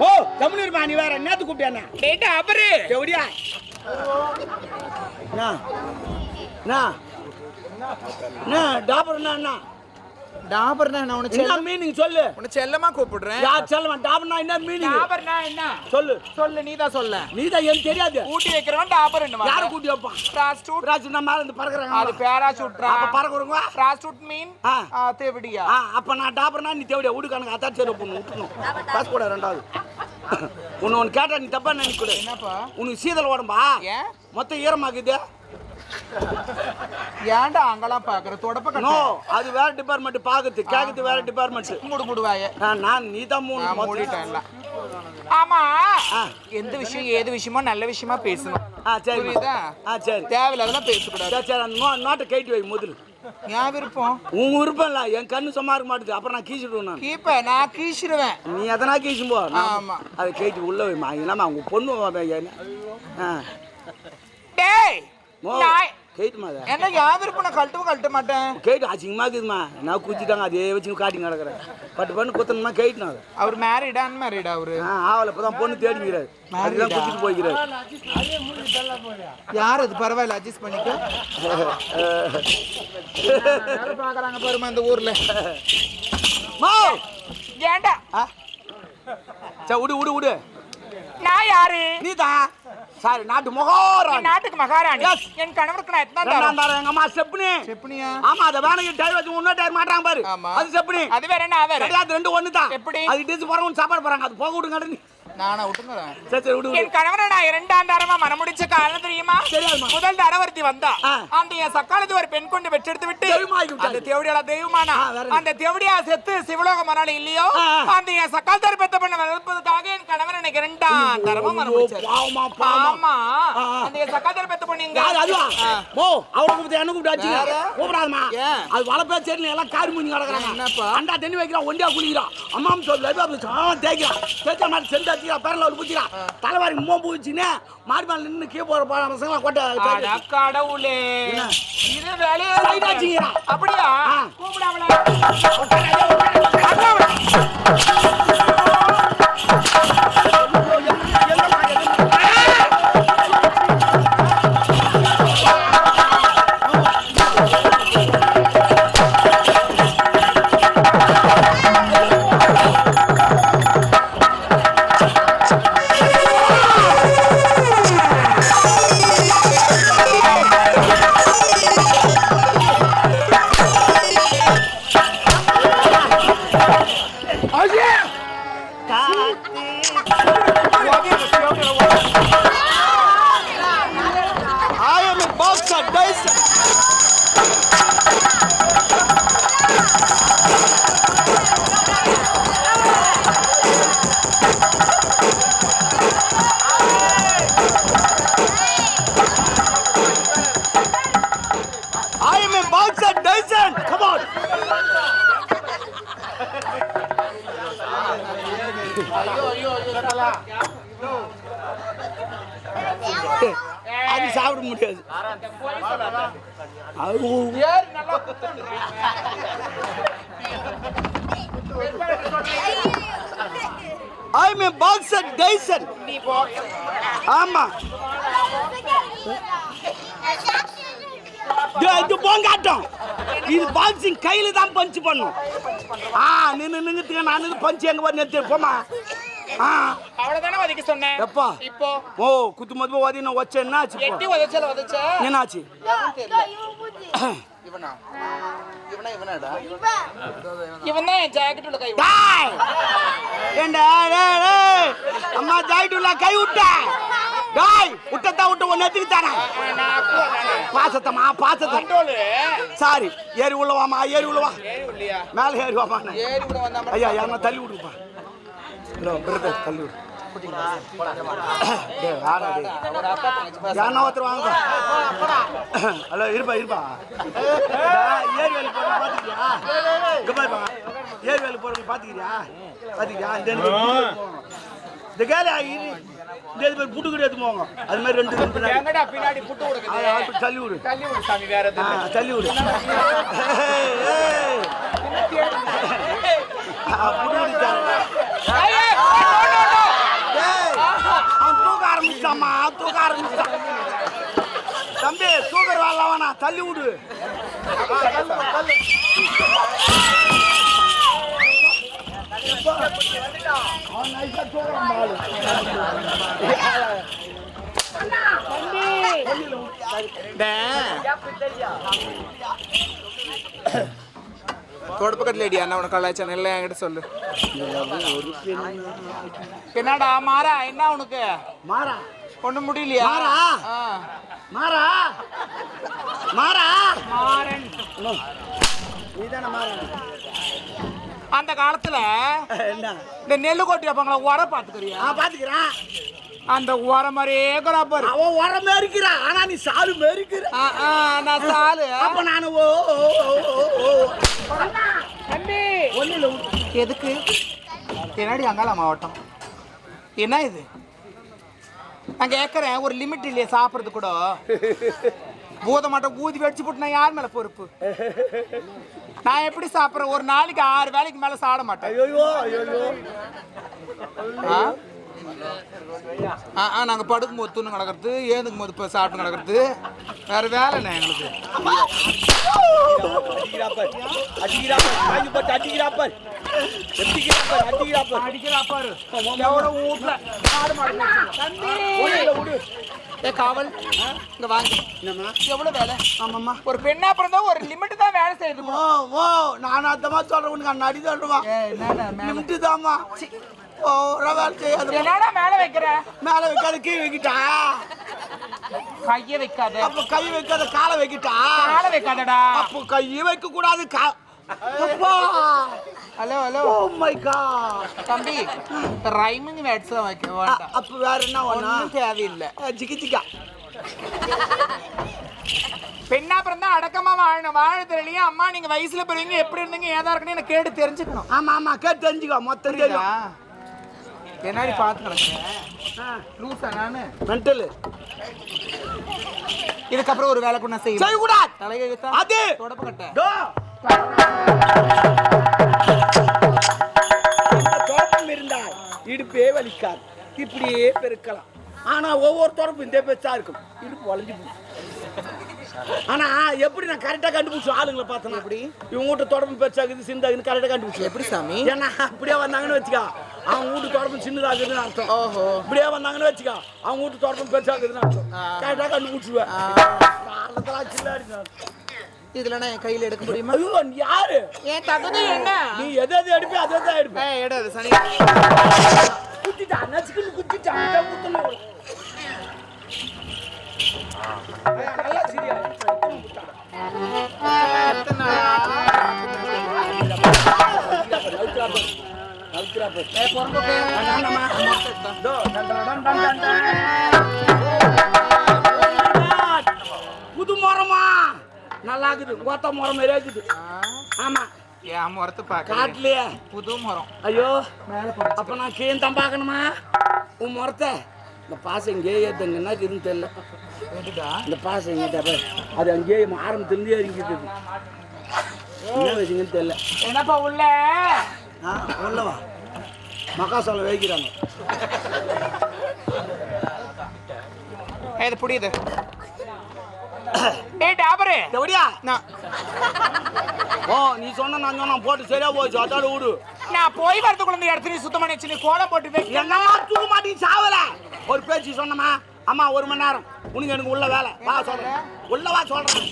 ஓ இருப்பா நீ வேற. நேத்து கூப்பிட்டியா கேட்டா அபரு. எப்படியா என்ன என்ன டாபர்னா என்ன டாபர்னா என்ன? உனக்கு என்ன மீனிங் சொல்லு? உன்னை செல்லமா கூப்பிடுறேன். யா டாபர்னா என்ன மீனிங் டாபர்னா என்ன? சொல்லு. சொல்லு நீ தான் சொல்ல. நீ தான் எனக்கு தெரியாது. ஊட்டி வைக்கிறவன் டாபர் என்ன யாரை கூட்டி வைப்பான்? பிராஸ்டூட் ராஜு நம்ம மேல இருந்து பறக்குறாங்க அது பேராசூட்ரா. அப்ப பறக்குறவங்க? பிராஸ்டூட் மீன். தேவடியா. அப்ப நான் டாபர்னா நீ தேவையா உடுக்கானுங்க அதான் சரி பொண்ணு விட்டுணும் கூட ரெண்டாவது. உன்னை ஒன்று கேட்டா நீ தப்பா நினைக்கூட என்னப்பா? உனக்கு சீதல் உடம்பா? மொத்தம் ஈரமாக்குது. ஏன்டா அங்கெல்லாம் பாக்குற? தொடப்ப நோ அது வேற டிபார்ட்மெண்ட் பாக்குது கேக்குது வேற டிபார்ட்மெண்ட் மூடு மூடுவாய. நான் நீ தான் மூணு நான் மொத்தம். மூடிட்டேன் எல்லாம். ஆமா. எந்த விஷயம் ஏது விஷயமோ நல்ல விஷயமா பேசணும். ஆ சரி புரியுதா? ஆ சரி. தேவையில்லாதெல்லாம் பேசக்கூடாது. சரி சரி நோ- நோட்டை கைட்டு வை முதல்ல என் விருப்பம்? உன் விருப்பம் இல்ல என் கண்ணு சும்மா இருக்க மாட்டுது அப்புறம் நான் கீச்சிடுவேன் நான். கீப்ப நான் கீசிடுவேன். நீ எதனா கீச்சும் போ. ஆமா. அதை கேட்டு உள்ள வைமா என்னம்மா உங்க பொண்ணு? ஆ. டேய் நான் கேட்டுமா அதை? என்ன என் விருப்பம் நான் கழட்டவும் கழட்ட மாட்டேன். கேட்டு அசிங்கமா இருக்குதுமா என்ன குத்திட்டாங்க அதே வச்சு காட்டி கிடக்குறேன். பட்டு பண்ணு குத்தணுமா கேட்டுனா அதை. அவர் மேரிடா அன்மேரிடா அவரு? ஆ ஆவல இப்பதான் பொண்ணு தேடிக்கிறாரு அதுதான் குத்திட்டு போய்க்கிறாரு. யார் அது? பரவாயில்ல அட்ஜஸ்ட் பண்ணிக்க. யாரும் பாக்குறாங்க பாருமா இந்த ஊர்ல. மா! ஏண்டா? சரி விடு விடு விடு. நான் யாரு? நீ தான் சாரி நாட்டு முகோரம் என் நாட்டுக்கு மகாராணி. என் கணவருக்கு நான் எத்தனை தாரம்? எங்க அம்மா செப்புனி. செப்பனியா? ஆமா அத வேணும் டயர் வச்சு இன்னொரு டயர் மாட்டாங்க பாரு. அது செப்புனி. அது வேற என்ன வேற? கிடையாது ரெண்டு ஒண்ணு தான் எப்படி? அது டிச்சு போறவங்க சாப்பாடு போறாங்க. அது போக விடுங்க நீ. நானா விட்டுங்க சரி சரி விடு விடு. என் கணவனை நான் இரண்டாம் தரமா மனமுடிச்ச காரணம் தெரியுமா. முதல் தரவர்த்தி வந்தா. அந்த என் சக்காலத்து ஒரு பெண் கொண்டு வெற்றெடுத்து விட்டு. அந்த தேவடியால தெய்வமானா? அந்த தேவடியா செத்து சிவலோகம் மரணம் இல்லையோ. அந்த என் சக்கால் தர பெத்த பண்ண வளர்ப்பதற்காக இரண்டாம் தரமா பாவமா பாவமா. அந்த பெத்த யாரு அதுவா. ஓ அவளை கூப்பிட்டு என்ன கூப்பிட்டு? கூப்பிடாதமா? அது வளப்பே சரி எல்லாம் காரி மூஞ்சி கிடக்குறாங்க என்னப்பா? அண்டா தண்ணி வைக்கிறான் ஒண்டியா குளிக்கிறான் அம்மாம் சொல்லு அப்படி தேய்க்கிறான் தேய்ச்சா மாதிரி செண்டு வச்சுக்கிறான் பேரில் பூச்சிக்கிறான் தலைவாரி மோம்பு வச்சுன்னு மாடி மேல நின்று கீழே போற பசங்க கொட்டை. கடவுளே? இது வேலையே. அப்படியா. கூப்பிடாமல அது சாப்பிட முடியாது. I am a boxer, Dyson. நீ போ ஆமா இது போங்காட்டம். இது பாக்ஸிங் கையில தான் பஞ்ச் பண்ணும். ஆ நின்னு நின்னுட்டுங்க நான் நின்னு பஞ்ச் எங்க போய் நிறுத்தி போமா ஆ. அவ்வளவுதானே ஒதுக்கி சொன்னேன்? எப்பா? இப்போ? ஓ குத்து மதுவை ஓதி நான் வச்சேன் என்னாச்சு இப்போ? எட்டி உதச்சல உதச்ச? என்னாச்சு? இவனா? இவனா? இவனாடா? இவன். தான் என் ஜாக்கெட் உள்ள ஏண்டா. அம்மா கை விட்ட? டாய் விட்டதா விட்டு ஒன்னு எதுக்கு தானே? பாசத்தம்மா பாசத்தை. சாரி ஏறி ஏறி உள்ளவா ஏறி உள்ளியா? மேலே ஏறி வாமா. ஐயா யாருன்னா தள்ளி விடுப்பா ஹலோ பிரதர் தள்ளி விடு. ஹலோ இருப்பா இருப்பா. ஏரி வேலை போறவங்க பாத்துக்கிறியா? ஏரி வேலை போறவங்க பாத்துக்கிறியா? பாத்துக்கிறியா? இந்த ரெண்டு இதே பேர் புட்டு கிடையாது போங்க அது மாதிரி ரெண்டு ரெண்டு எங்கடா பின்னாடி புட்டு கொடுக்குது? தள்ளி விடு. தள்ளி விடு சாமி வேற தள்ளி விடு. தம்பி தூக்கர் வாழ தள்ளி விடு. கட்டலடி அண்ணா உனக்கு கலாச்சாரம் இல்லை என்கிட்ட சொல்லு என்னடா மாறா என்ன உனக்கு மாறா ஒண்ணு முடியலையா மாறா? மாறா மாறா மாறன் நீதானே அந்த காலத்துல இந்த நெல்லு கொட்டி வைப்பாங்களா உரம் பாத்துக்கிறியா பாத்துக்கிறேன் அந்த உரம் மாதிரியே பாரு அவன் உரம் மேரிக்கிறான் ஆனா நீ சாலு மேரிக்கிற நான் சாலு அப்ப நானு ஓ எதுக்கு? என்னடி அங்காள மாவட்டம். என்ன இது? நான் கேட்கறேன் ஒரு லிமிட் இல்லையா சாப்பிட்றது கூட. பூத மாட்டம் ஊதி வெடிச்சு போட்டு நான் யார் மேல பொறுப்பு? நான் எப்படி சாப்பிட்றேன்? ஒரு நாளைக்கு ஆறு வேலைக்கு மேல சாப்பிட மாட்டேன். ஐயோ ஆ? ஆ நாங்கள் படுக்கும் போது தூணு கிடக்கிறது ஏந்துக்கும் போது இப்போ சாப்பிட்டு கிடக்கிறது வேற வேலைண்ணே எங்களுக்கு? காவல். இங்க வாங்க. எவ்வளவு வேலை? ஆமாம்மா. ஒரு பெண்ணா பிறந்தா ஒரு லிமிட் தான் வேலை செய்யுது ஓ ஓ நான் அந்தமா சொல்றேன். உனக்கு அண்ணாடி சொல்லுவான் வேலை செய்யாது என்னடா மேல வைக்கிற? மேல வைக்காத கீழே வைக்கிட்டா? கைய வைக்காத. அப்ப கை வைக்காத காலை வைக்கிட்டா? கால வைக்காதடா. அப்போ கை வைக்க கூடாது கா hello hello. Oh my god. தம்பி ரைமிங் வேர்ட்ஸ் வைக்க வேண்டாம். அப்ப வேற என்ன ஒண்ணா ஒன்றும் தேவையில்லை. ஜிகி ஜிகா பெண்ணா பிறந்தா அடக்கமா வாழணும். வாழ தெரியலையே அம்மா நீங்க வயசுல பெரியவங்க எப்படி இருந்தீங்க ஏதா இருக்குன்னு எனக்கு கேட்டு தெரிஞ்சுக்கணும். ஆமா ஆமா கேட்டு தெரிஞ்சுக்கோ. மொத்தம் தெரியும். என்னடி பார்த்து கிடக்குறேன் நானு. மென்டல் இதுக்கப்புறம் ஒரு வேலை கூட செய்யும் செய்யக்கூடாது. தலைகழுத்தா அது. தொடப்பு கட்ட. இருந்தால் இடுப்பே வலிக்காது. இப்படியே பெருக்கலாம். ஆனா ஒவ்வொரு தொடப்பும் இந்த பெருசா இருக்கும். இடுப்பு வளைஞ்சு போகும். ஆனா எப்படி நான் கரெக்டா கண்டுபிடிச்சு ஆளுங்களை பார்த்தேன் எப்படி? இவங்க வீட்டு தொடப்பு பெருசாகுது சின்னதாகுது கரெக்டா கண்டுபிடிச்சு. எப்படி சாமி? ஏன்னா அப்படியே வந்தாங்கன்னு வச்சுக்கா. அவங்க வீட்டு தொடப்பம் சின்னதாகுதுன்னு அர்த்தம். ஓஹோ. இப்படியே வந்தாங்கன்னு வச்சுக்கா அவங்க வீட்டு தொடப்பம் பெருசாகுதுன்னு அர்த்தம். கரெக்டா கண்டுபிடிச்சுவேன் காரணத்தெல்லாம் சில்லாடி நான். இதுல நான் என் கையில எடுக்க முடியுமா? ஐயோ நீ யாரு? என் தகுதி என்ன? நீ எது எது எடுப்பி அதை தான் எடுப்பேன் ஏய், எடு அது சனி. குத்திட்டா நச்சுக்குன்னு குத்திட்டா குத்தல நல்லா சிரியா. புது மரமா நல்லா இருக்குது கோத்த மரம் மாதிரியே இருக்குது ஆ, ஆமா என் முறத்து பார்க்க காட்டுலயே புது மரம் ஐயோ அப்ப நான் கீழே தான் பார்க்கணுமா உன் மரத்தை இந்த பாசம் இங்கே ஏற்றுங்க என்ன தெரியல இந்த பாசம் எங்கிட்ட அது அங்கேயே ஆரம்பத்துலேருந்தே இறங்கிட்டு என்ன வச்சுங்கன்னு தெரியல என்னப்பா உள்ள? உள்ளவா மக்காசோளம் வைக்கிறாங்க ஏய், இது புரியுது ஏய் டாபரு. எப்படியா நான் ஓ நீ சொன்ன நான் சொன்ன போட்டு சரியா போச்சு. அதோட விடு. நான் போய் வரதுக்குள்ள இந்த இடத்துல நீ சுத்தம் பண்ணி வச்சு நீ கோலம் போட்டு வை. என்னம்மா தூக்க மாட்டேங்க சாவல? ஒரு பேச்சு சொன்னமா அம்மா ஒரு மணி நேரம். உனக்கு எனக்கு உள்ள வேலை. வா சொல்றேன். உள்ள வா சொல்றேன்.